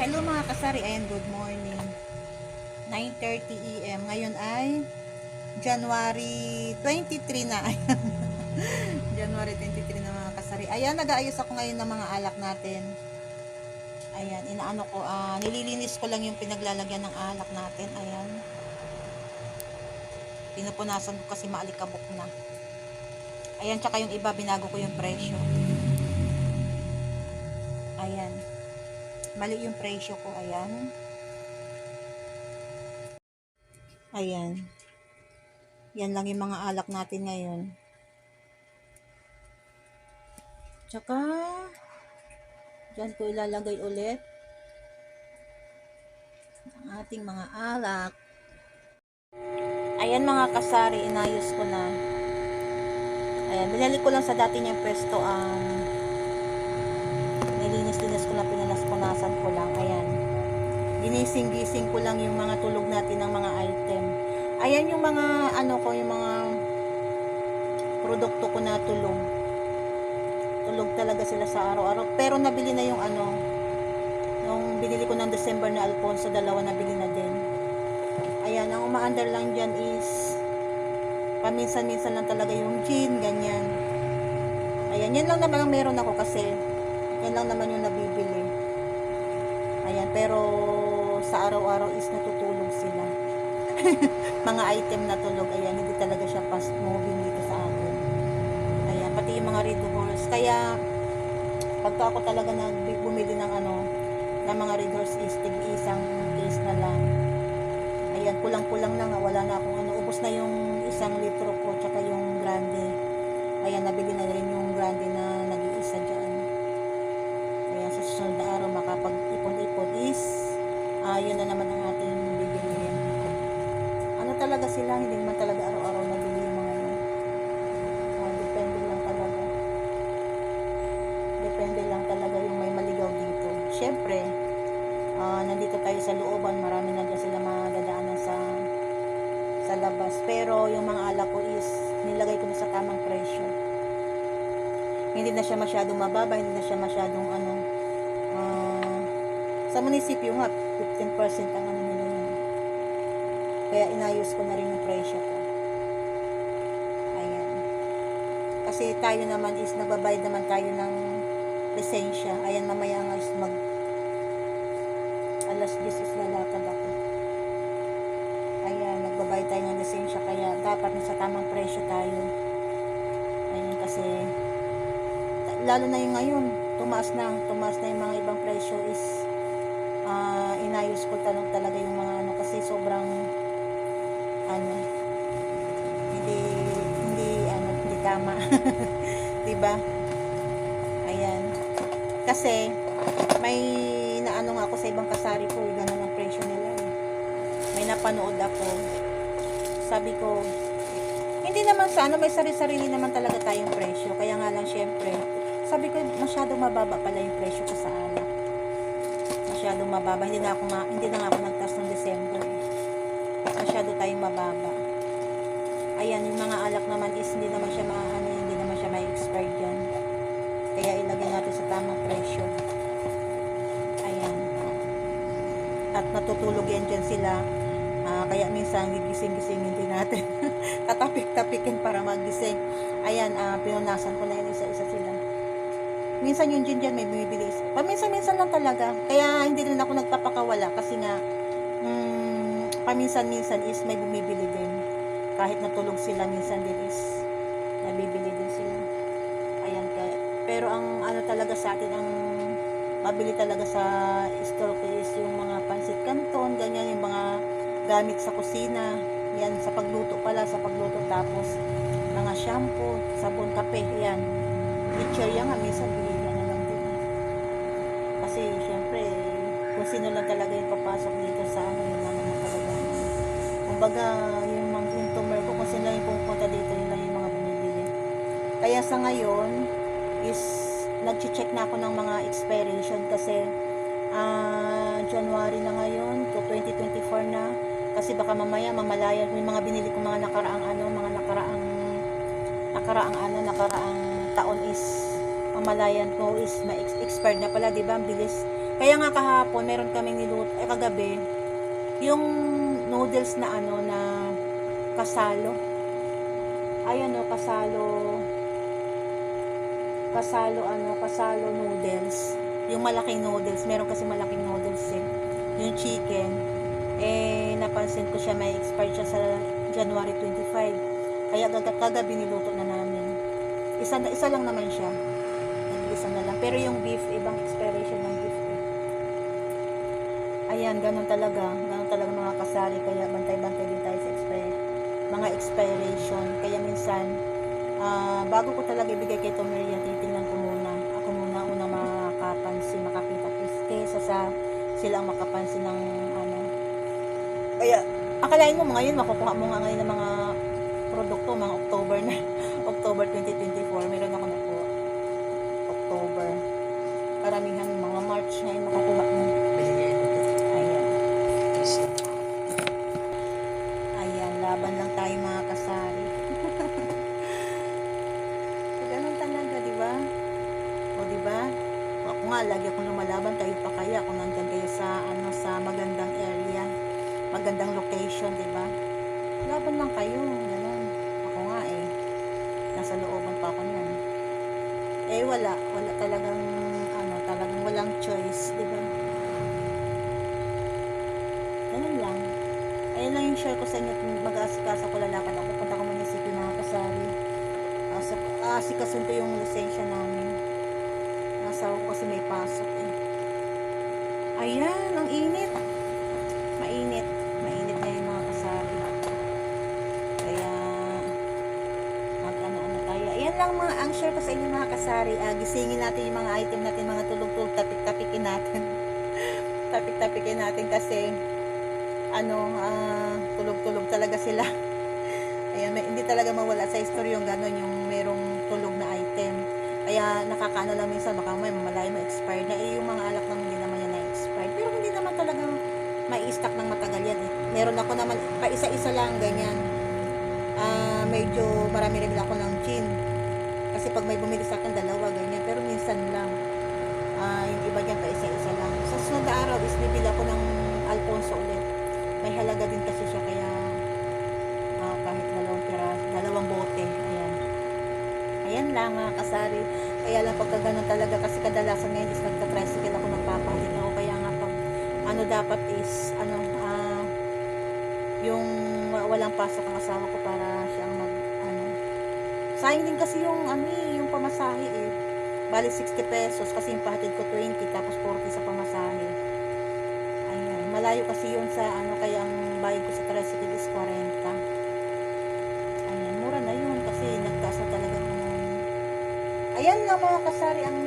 Hello mga kasari, ayan good morning. 9.30 AM. Ngayon ay January 23 na. Ayan. January 23 na mga kasari. Ayan, nag-aayos ako ngayon ng mga alak natin. Ayan, inaano ko, ah, nililinis ko lang yung pinaglalagyan ng alak natin. Ayan. Pinupunasan ko kasi maalikabok na. Ayan, tsaka yung iba, binago ko yung presyo. Ayan. Mali yung presyo ko. Ayan. Ayan. Yan lang yung mga alak natin ngayon. Tsaka, dyan ko ilalagay ulit ang ating mga alak. Ayan mga kasari, inayos ko na. Ayan, binalik ko lang sa dati niyang pwesto ang nilinis-linis ko na pinanas-punasan ko lang. Ayan. Ginising-gising ko lang yung mga tulog natin ng mga item. Ayan yung mga ano ko, yung mga produkto ko na tulog. Tulog talaga sila sa araw-araw. Pero nabili na yung ano, nung binili ko ng December na Alfonso, dalawa nabili na din. Ayan, ang umaandar lang dyan is paminsan-minsan lang talaga yung gin, ganyan. Ayan, yan lang naman ang meron ako kasi yan lang naman yung nabibili. Ayan, pero sa araw-araw is natutulog sila. mga item na tulog, ayan, hindi talaga siya fast moving dito sa akin. Ayan, pati yung mga red horse. Kaya, pagka ako talaga nag bumili ng ano, ng mga red horse is isang case na lang. Ayan, kulang-kulang na nga, wala na akong ano, ubos na yung isang litro ko, tsaka yung grande. Ayan, nabili na rin yung grande na nag-iisa dyan. Kaya sa susunod na araw makapag-ipon-ipon is ah yun na naman ang ating bibilihin. Ano talaga sila, hindi naman talaga araw-araw nabili yung mga yun. Ah, depende lang talaga. Depende lang talaga yung may maligaw dito. Siyempre, ah, nandito tayo sa looban, marami na dyan sila madadaanan sa sa labas. Pero yung mga alak ko is nilagay ko na sa tamang presyo hindi na siya masyadong mababa, hindi na siya masyadong ano, ah, sa munisipyo nga, 15% ang ano nila yun. Kaya inayos ko na rin yung presyo ko. Ayan. Kasi tayo naman is nagbabayad naman tayo ng lisensya. Ayan, mamaya nga is mag alas 10 is lalakad ako. Ayan, nagbabayad tayo ng lisensya kaya dapat nasa tamang presyo tayo. Ayan, kasi lalo na yung ngayon, tumaas na, tumaas na yung mga ibang presyo is ah, inayos ko talong talaga yung mga ano kasi sobrang ano hindi hindi ano hindi tama 'di ba ayan kasi may naano nga ako sa ibang kasari ko ganun ang presyo nila eh. may napanood ako sabi ko hindi naman sa ano, may sarili-sarili naman talaga tayong presyo. Kaya nga lang, syempre, sabi ko, masyadong mababa pala yung presyo ko sa alak. Masyadong mababa. Hindi na ako nga, hindi na ako nagtas ng December. Masyado tayong mababa. Ayan, yung mga alak naman is hindi naman siya maaano, hindi naman siya may expired yan. Kaya ilagay natin sa tamang presyo. Ayan. At natutulog yan dyan sila. Ah, kaya minsan gigising-gisingin din natin. Tatapik-tapikin para magising. Ayan, ah, pinunasan ko na yan isa-isa sila. Minsan yung gin dyan may bumibili. Paminsan-minsan lang talaga. Kaya hindi rin ako nagpapakawala kasi nga mm, paminsan-minsan is may bumibili din. Kahit natulog sila, minsan din is nabibili din sila. Ayan, kaya. Pero ang ano talaga sa atin, ang mabili talaga sa store ko is yung mga pansit canton, ganyan, yung mga gamit sa kusina. Yan, sa pagluto pala, sa pagluto. Tapos, mga shampoo, sabon, kape, yan. Lecheriya nga, minsan binili. Kasi, syempre, kung sino lang talaga yung papasok dito sa ano, yun lang naman talaga. Kumbaga, yung mga consumer ko, kung sino lang yung pumunta dito, yun lang yung mga bumibili. Kaya sa ngayon, is, nag-check na ako ng mga expiration kasi, ah, January na ngayon, to 2024 na, kasi baka mamaya mamalaya yung mga binili ko mga nakaraang ano mga nakaraang nakaraang ano nakaraang taon is mamalayan ko is ma-expired na pala di ba ang bilis Kaya nga kahapon, meron kaming niluto, eh kagabi, yung noodles na ano, na kasalo. Ayan o, kasalo, kasalo ano, kasalo noodles. Yung malaking noodles, meron kasi malaking noodles eh. Yung chicken, eh, napansin ko siya may expired siya sa January 25. Kaya kag- kagabi niluto na namin. Isa, isa lang naman siya. Pero yung beef, ibang expiration ng beef. eh. Ayan, ganun talaga. Ganun talaga mga kasari. Kaya bantay-bantay din tayo sa expire, mga expiration. Kaya minsan, ah, bago ko talaga ibigay kay Tomeria, titingnan ko muna. Ako muna una makapansin, makakita. Kesa sa silang makapansin ng ano. Kaya, akalain mo ngayon, makukuha mo nga ngayon ng mga produkto, mga October na. October 2024, Karamihan mga March ngayon makukuha mo. Ayan. Ayan, laban lang tayo mga kasari. Ganun talaga, di ba? O, di ba? Ako nga, lagi akong lumalaban, kayo pa kaya kung nandyan kayo sa, ano, sa magandang area, magandang location, di ba? Laban lang kayo, ganun. Ako nga eh, nasa looban pa ako niyan. Eh, wala. Wala talagang walang choice, di ba? Ganun lang. Ayun lang yung share ko sa inyo. Mag-aasikaso ko lalakad ako. Punta ko munisipyo na kasari. Asa, aasikasun ko yung lisensya namin. Asawa ko kasi may pasok eh. Ayan, ang init. Lang mga ang share ko sa inyo mga kasari. Ah, gisingin natin yung mga item natin, mga tulog-tulog, tapik-tapikin natin. tapik-tapikin natin kasi ano, ah, tulog-tulog talaga sila. Ayan, may, hindi talaga mawala sa history yung gano'n, yung merong tulog na item. Kaya nakakaano lang minsan, baka may mamalayo ma-expired na. Eh, yung mga alak naman hindi naman yan na-expired. Pero hindi naman talagang may stock ng matagal yan eh. Meron ako naman, pa isa-isa lang, ganyan. Ah, medyo marami rin ako ng gin. Kasi pag may bumili sa akin, dalawa, ganyan. Pero minsan lang. Ah, yung iba dyan pa isa-isa lang. Sa sunod na araw is bibili ako ng Alfonso ulit. May halaga din kasi siya kaya ah, kahit dalawang pira, dalawang bote. Ayan. Ayan lang mga kasari. Kaya lang pagka ganun talaga kasi kadalasan ngayon is nagka-tricycle ako nagpapalit ako. Kaya nga pag ano dapat is ano ah yung wa- walang pasok ang asawa ko para sayang din kasi yung ano eh, yung pamasahe eh. Bali 60 pesos kasi yung pahatid ko 20 tapos 40 sa pamasahe. Ayun malayo kasi yun sa ano kaya ang bayad ko sa tricycle is 40 ayun mura na yun kasi nagtaas na talaga ng ayan lang mga kasari ang